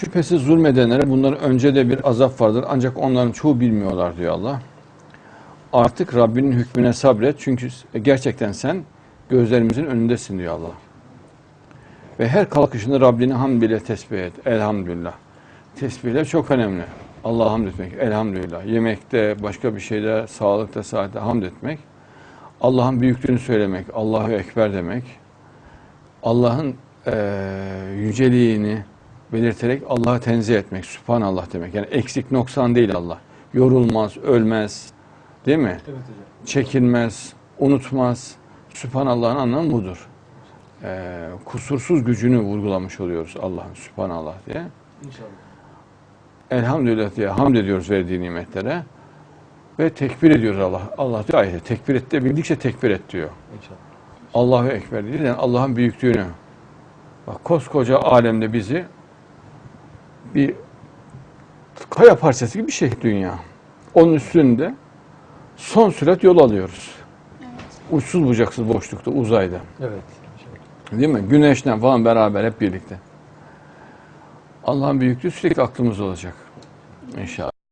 Şüphesiz zulmedenlere bunların önce de bir azap vardır ancak onların çoğu bilmiyorlar diyor Allah. Artık Rabbinin hükmüne sabret çünkü gerçekten sen gözlerimizin önündesin diyor Allah. Ve her kalkışında Rabbini hamd ile tesbih et. Elhamdülillah. Tesbihler çok önemli. Allah'a hamd etmek. Elhamdülillah. Yemekte, başka bir şeyde, sağlıkta, saatte hamd etmek. Allah'ın büyüklüğünü söylemek. Allahu Ekber demek. Allah'ın eee yüceliğini belirterek Allah'ı tenzih etmek. Sübhanallah demek. Yani eksik noksan değil Allah. Yorulmaz, ölmez. Değil mi? Evet hocam. çekinmez, unutmaz. Sübhanallah'ın anlamı budur. Ee, kusursuz gücünü vurgulamış oluyoruz Allah'ın Sübhanallah diye. İnşallah. Elhamdülillah diye hamd ediyoruz verdiği nimetlere. Ve tekbir ediyoruz Allah. Allah diyor ayette tekbir et de bildikçe tekbir et diyor. İnşallah. Allahu Ekber değil yani Allah'ın büyüklüğünü. Bak koskoca alemde bizi bir kaya parçası gibi bir şey dünya. Onun üstünde son sürat yol alıyoruz. Uçsuz bucaksız boşlukta, uzayda. Evet. Değil mi? Güneşle falan beraber hep birlikte. Allah'ın büyüklüğü sürekli aklımızda olacak. İnşallah.